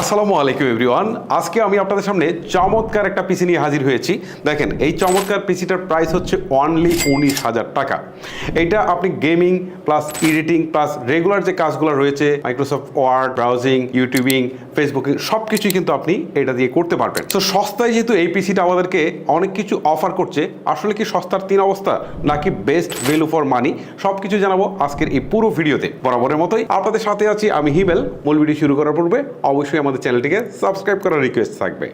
আসসালামু আলাইকুম এভরিওয়ান। আজকে আমি আপনাদের সামনে চমৎকার একটা পিসি নিয়ে হাজির হয়েছি। দেখেন, এই চমৎকার পিসিটার প্রাইস হচ্ছে অনলি উনিশ হাজার টাকা। এইটা আপনি gaming plus editing plus regular যে কাজগুলো রয়েছে, Microsoft Word, browsing, YouTubing, Facebooking সব কিছুই কিন্তু আপনি এটা দিয়ে করতে পারবেন। তো সস্তায় যেহেতু এই পিসিটা আমাদেরকে অনেক কিছু অফার করছে, আসলে কি সস্তার তিন অবস্থা নাকি বেস্ট ভ্যালু ফর মানি সব কিছু জানাব আজকের এই পুরো ভিডিওতে। বরাবরের মতোই। আপনাদের সাথে আছি আমি হিমেল। মূল ভিডিও শুরু করার পূর্বে অবশ্যই আমাদের চ্যানেলটিকে সাবস্ক্রাইব করার রিকোয়েস্ট থাকবে।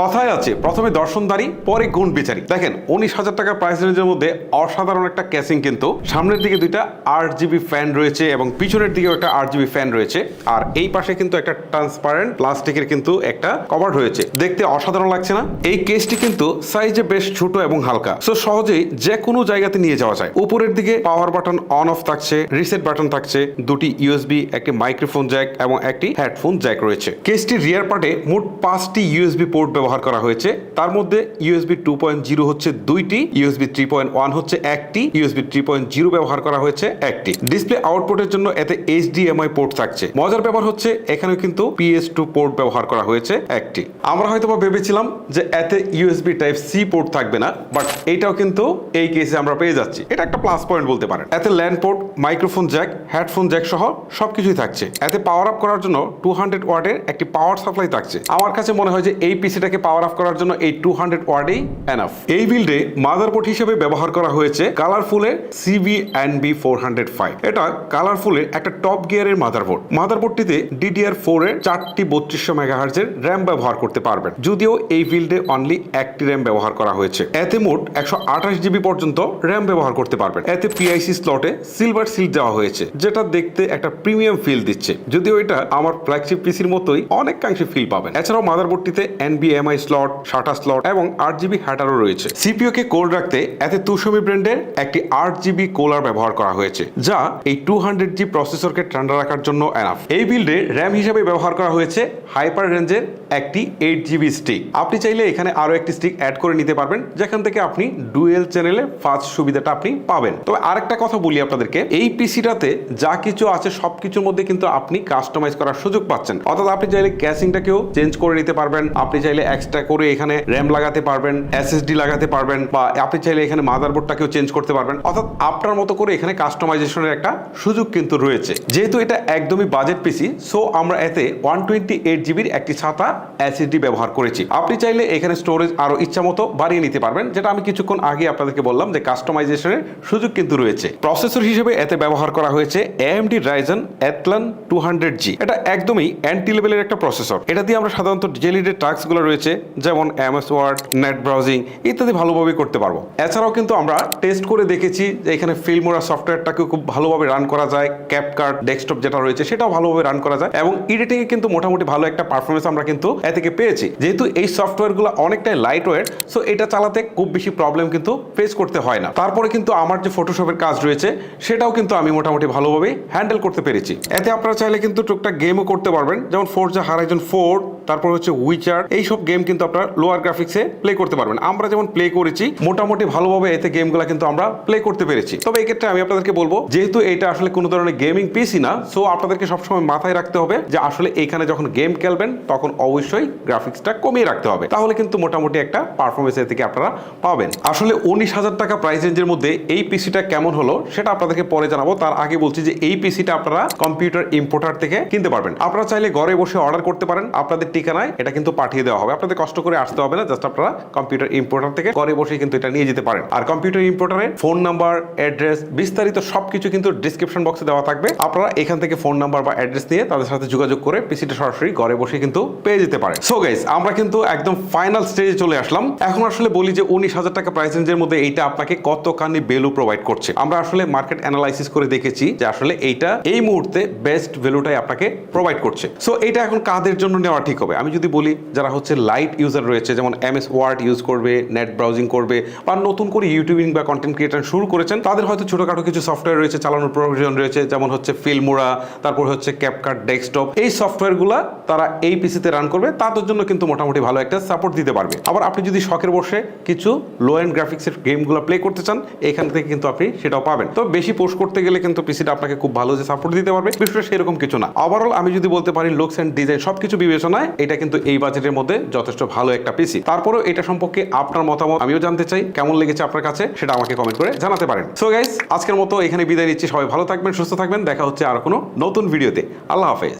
কথায় আছে, প্রথমে দর্শনদারি, পরে গুণ বিচারি। দেখেন, উনিশ হাজার টাকার প্রাইস রেঞ্জের মধ্যে অসাধারণ একটা ক্যাসিং কিন্তু। সামনের দিকে দুইটা আট জিবি ফ্যান রয়েছে এবং পিছনের দিকেও একটা আট জিবি ফ্যান রয়েছে। আর এই পাশে কিন্তু একটা ট্রান্সপারেন্ট প্লাস্টিকের কিন্তু একটা কভার রয়েছে দেখতে অসাধারণ লাগছে না? এই কেসটি কিন্তু সাইজে বেশ ছোট এবং হালকা। সো সহজেই যে কোনো জায়গাতে নিয়ে যাওয়া যায়। উপরের দিকে পাওয়ার বাটন অন অফ থাকছে রিসেট বাটন থাকছে, দুটি ইউএসবি একটি মাইক্রোফোন জ্যাক এবং একটি হেডফোন জ্যাক রয়েছে। কেসটির রিয়ার পার্টে মোট পাঁচটি ইউএসবি পোর্ট ব্যবহার করা হয়েছে। তার মধ্যে ইউএসবি টু পয়েন্ট জিরো হচ্ছে দুইটি ইউএসবি থ্রি পয়েন্ট ওয়ান হচ্ছে একটি ইউএসবি থ্রি পয়েন্ট জিরো ব্যবহার করা হয়েছে একটি। ডিসপ্লে আউটপুটের জন্য এতে এইচডিএমআই পোর্ট থাকছে। মজার ব্যাপার হচ্ছে এখানে কিন্তু পিএস টু পোর্ট ব্যবহার করা হয়েছে একটি। আমরা হয়তো ভেবেছিলাম যে এতে ইউএসবি টাইপ সি পোর্ট থাকবে না বাট এইটাও কিন্তু এই কেসে আমরা পেয়ে যাচ্ছি। এটা একটা প্লাস পয়েন্ট বলতে পারেন। এতে LAN port microphone jack headphone jack সহ সবকিছুই থাকছে। এতে পাওয়ার আপ করার জন্য টু হান্ড্রেড ওয়াটের একটি পাওয়ার সাপ্লাই থাকছে। আমার কাছে মনে হয় যে এই পিসিটাকে পাওয়ার অফ করার জন্য এই টু হান্ড্রেড ওয়ার্ডেই এনাফ এই বিল্ডে মাদারবোর্ড হিসেবে ব্যবহার করা হয়েছে কালারফুলের CB and B four hundred five এটা কালারফুলের একটা টপ গিয়ারের মাদারবোর্ড মাদারবোর্ডটিতে ডিডিআর ফোর এর চারটি বত্রিশশো মেগাহার্জের র্যাম ব্যবহার করতে পারবেন। যদিও এই বিল্ডে অনলি একটি র্যাম ব্যবহার করা হয়েছে। এতে মোট একশো আঠাশ জিবি পর্যন্ত র্যাম ব্যবহার করতে পারবেন। এতে পিআইসি স্লটে সিলভার সিল দেওয়া হয়েছে, যেটা দেখতে একটা প্রিমিয়াম ফিল দিচ্ছে। যদিও এটা আমার ফ্ল্যাগশিপ পিসির মতোই অনেকাংশে ফিল পাবেন। এছাড়াও মাদারবোর্ডটিতে এনবিএমআই স্লট শাটা স্লট এবং আট জিবি হ্যাটারও রয়েছে। সিপিও কে কোল্ড রাখতে এতে তুষমি ব্র্যান্ডের একটি আট জিবি কোলার ব্যবহার করা হয়েছে, যা এই টু হান্ড্রেড জি প্রসেসরকে ঠান্ডা রাখার জন্য এনাফ এই বিল্ডে র্যাম হিসেবে ব্যবহার করা হয়েছে হাইপার রেঞ্জের একটি এইট জিবি স্টিক আপনি চাইলে এখানে আরও একটি স্টিক অ্যাড করে নিতে পারবেন, যেখান থেকে আপনি ডুয়েল চ্যানেলে ফাস্ট সুবিধাটা আপনি পাবেন। তবে আরেকটা কথা বলি আপনাদেরকে, এই পিসিটাতে যা কিছু আছে সবকিছুর মধ্যে কিন্তু আপনি কাস্টমাইজ করার সুযোগ পাচ্ছেন। অর্থাৎ আপনি চাইলে ক্যাসিংটাকেও চেঞ্জ করে নিতে পারবেন, আপনি চাইলে এক্সট্রা করে এখানে র্যাম লাগাতে পারবেন এসএসডি লাগাতে পারবেন, বা আপনি চাইলে এখানে মাদারবোর্ডটাকেও চেঞ্জ করতে পারবেন। অর্থাৎ আপনার মতো করে এখানে কাস্টমাইজেশনের একটা সুযোগ কিন্তু রয়েছে। যেহেতু এটা একদমই বাজেট পিসি সো আমরা এতে ওয়ান টোয়েন্টি এইট জিবির একটি ছাতা এসএসডি ব্যবহার করেছি। আপনি চাইলে এখানে স্টোরেজ আরও ইচ্ছা মতো বাড়িয়ে নিতে পারবেন, যেটা আমি কিছুক্ষণ আগে আপনাদেরকে বললাম যে কাস্টমাইজেশনের সুযোগ কিন্তু রয়েছে। প্রসেসর হিসেবে এতে ব্যবহার করা হয়েছে AMD Ryzen Athlon two hundred G এটা একদমই অ্যান্টি লেভেলের একটা প্রসেসর এটা দিয়ে আমরা সাধারণত জেলিডের টাস্কগুলো রয়েছে, যেমন এমএস ওয়ার্ড নেট ব্রাউজিং ইত্যাদি ভালোভাবে করতে পারব। এছাড়াও কিন্তু আমরা টেস্ট করে দেখেছি যে এখানে ফিল্মোরা সফটওয়্যারটাকে খুব ভালোভাবে রান করা যায় ক্যাপকার্ড ডেস্কটপ যেটা রয়েছে, সেটাও ভালোভাবে রান করা যায় এবং ইডিটিং এ কিন্তু মোটামুটি ভালো একটা পারফরমেন্স আমরা কিন্তু এ থেকে পেয়েছি। যেহেতু এই সফটওয়্যারগুলো অনেকটাই লাইট ওয়েট সো এটা চালাতে খুব বেশি প্রবলেম কিন্তু ফেস করতে হয় না। তারপরে কিন্তু আমার যে ফটোশপের কাজ রয়েছে, সেটাও কিন্তু আমি মোটামুটি ভালোভাবে হ্যান্ডেল করতে পেরেছি। এতে আপনারা চাইলে কিন্তু টুকটাক গেমও করতে পারবেন, যেমন ফোর যা হারাইজন ফোর তারপর হচ্ছে উইচার এইসব গেম কিন্তু আপনারা লোয়ার গ্রাফিক্সে প্লে করতে পারবেন। আমরা যেমন প্লে করেছি, মোটামুটি ভালোভাবে এতে গেমগুলো কিন্তু আমরা প্লে করতে পেরেছি। তবে এই ক্ষেত্রে আমি আপনাদেরকে বলব, যেহেতু এটা আসলে কোনো ধরনের গেমিং পিসি না সো আপনাদেরকে সবসময় মাথায় রাখতে হবে যে আসলে এইখানে যখন গেম খেলবেন, তখন অবশ্যই গ্রাফিক্সটা কমিয়ে রাখতে হবে। তাহলে কিন্তু মোটামুটি একটা পারফরমেন্স এর থেকে আপনারা পাবেন। আসলে উনিশ হাজার টাকা প্রাইস রেঞ্জের মধ্যে এই পিসিটা কেমন হলো, সেটা আপনাদেরকে পরে জানাব। তার আগে বলছি যে এই পিসিটা আপনারা কম্পিউটার ইম্পোর্টার থেকে কিনতে পারবেন। আপনারা চাইলে ঘরে বসে অর্ডার করতে পারেন। আপনাদের ঠিকানায় এটা কিন্তু পাঠিয়ে দেওয়া হবে। আপনাদের কষ্ট করে আসতে হবে না জাস্ট আপনারা কম্পিউটার ইম্পোর্টার থেকে ঘরে বসে কিন্তু এটা নিয়ে যেতে পারেন। আর কম্পিউটার ইম্পোর্টারে ফোন নাম্বার অ্যাড্রেস বিস্তারিত সবকিছু কিন্তু ডিসক্রিপশন বক্সে দেওয়া থাকবে। আপনারা এখান থেকে ফোন নাম্বার বা অ্যাড্রেস নিয়ে তাদের সাথে যোগাযোগ করে পিসিটা সরাসরি ঘরে বসে কিন্তু পেয়ে যেতে পারেন। সো গাইস আমরা কিন্তু একদম ফাইনাল স্টেজে চলে আসলাম। এখন আসলে বলি যে উনিশ হাজার টাকা প্রাইস রেঞ্জের মধ্যে এইটা আপনাকে কতখানি ভ্যালু প্রোভাইড করছে? আমরা আসলে মার্কেট অ্যানালাইসিস করে দেখেছি যে আসলে এইটা এই মুহূর্তে বেস্ট ভ্যালুটাই আপনাকে প্রোভাইড করছে। সো এটা এখন কাদের জন্য নেওয়া ঠিক হবে। আমি যদি বলি যারা হচ্ছে লাইট ইউজার রয়েছে, যেমন এম এস ওয়ার্ড ইউজ করবে নেট ব্রাউজিং করবে, বা নতুন করে ইউটিউবিং বা কন্টেন্ট ক্রিয়েটার শুরু করেছেন, তাদের হয়তো ছোটখাটো কিছু সফটওয়্যার রয়েছে, চালানোর প্রয়োজন রয়েছে, যেমন হচ্ছে ফিল্মোরা তারপর হচ্ছে ক্যাপকাট ডেস্কটপ এই সফটওয়্যারগুলো তারা এই পিসিতে রান করবে, তাদের জন্য কিন্তু মোটামুটি ভালো একটা সাপোর্ট দিতে পারবে। আবার আপনি যদি শখের বসে কিছু লো এন্ড গ্রাফিক্সের গেমগুলো প্লে করতে চান, এখান থেকে কিন্তু আপনি সেটাও পাবেন। তো বেশি পোস্ট করতে গেলে কিন্তু পিসিটা আপনাকে খুব ভালো যে সাপোর্ট দিতে পারবে বিষয়টা সেরকম কিছু না। ওভারঅল আমি যদি বলতে পারি লুকস অ্যান্ড ডিজাইন সবকিছু বিবেচনায় এটা কিন্তু এই বাজেটের মধ্যে যথেষ্ট ভালো একটা পিসি তারপরেও এটা সম্পর্কে আপনার মতামত আমিও জানতে চাই, কেমন লেগেছে আপনার কাছে সেটা আমাকে কমেন্ট করে জানাতে পারেন। সো গাইস আজকের মতো এখানে বিদায় নিচ্ছি, সবাই ভালো থাকবেন, সুস্থ থাকবেন, দেখা হচ্ছে আর কোনো নতুন ভিডিওতে আল্লাহ হাফেজ।